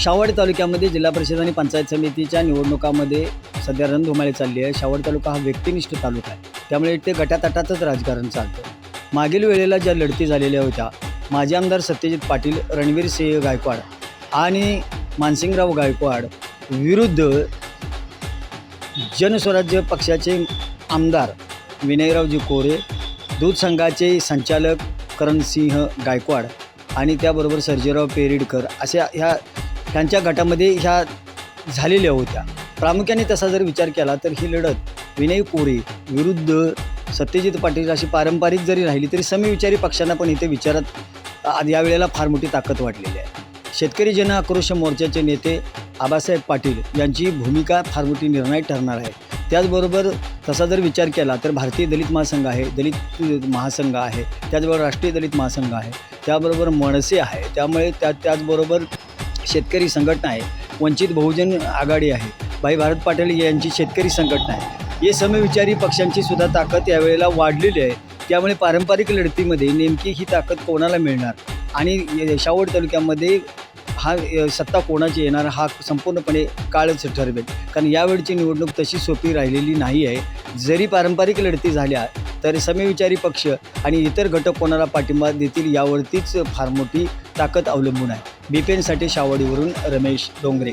शावड तालुक्यामध्ये जिल्हा परिषद आणि पंचायत समितीच्या निवडणुकामध्ये सध्या रणधुमाळी चालली आहे. शावड तालुका हा व्यक्तिनिष्ठ तालुका आहे. त्यामुळे इथे गटातटातच राजकारण चालतं. मागील वेळेला ज्या लढती झालेल्या होत्या माजी आमदार सत्यजित पाटील रणवीर सिंह गायकवाड आणि मानसिंगराव गायकवाड विरुद्ध जनस्वराज्य पक्षाचे आमदार विनयरावजी कोरे दूध संघाचे संचालक करणसिंह गायकवाड आणि त्याबरोबर सर्जेराव पेरिडकर अशा ह्या त्यांच्या गटामध्ये ह्या झालेल्या होत्या. प्रामुख्याने तसा जर विचार केला तर ही लढत विनय कोरे विरुद्ध सत्यजित पाटील अशी पारंपरिक जरी राहिली तरी समविचारी पक्षांना पण इथे विचारात यावेळेला फार मोठी ताकद वाटलेली आहे. शेतकरी जन आक्रोश मोर्चाचे नेते आबासाहेब पाटील यांची भूमिका फार मोठी निर्णायक ठरणार आहे. त्याचबरोबर तसा जर विचार केला तर भारतीय दलित महासंघ आहे दलित महासंघ आहे त्याचबरोबर राष्ट्रीय दलित महासंघ आहे त्याबरोबर मनसे आहे त्यामुळे त्या त्याचबरोबर शेतकरी संघटना आहे. वंचित बहुजन आघाडी आहे. भाई भारत पाटील यांची शेतकरी संघटना आहे. हे समविचारी पक्षांची सुद्धा ताकद यावेळेला वाढलेली आहे. त्यामुळे पारंपरिक लढतीमध्ये नेमकी ही ताकद कोणाला मिळणार? आणि शावड तालुक्यामध्ये हा सत्ता कोणाची येणार हा संपूर्णपणे काळच ठरवेल. कारण यावेळची निवडणूक तशी सोपी राहिलेली नाही आहे. जरी पारंपरिक लढती झाल्या तर समविचारी पक्ष आणि इतर घटक कोणाला पाठिंबा देतील यावरतीच फार मोठी ताकद अवलंबून आहे. बीपीएनसाठी शावडीवरून रमेश डोंगरे.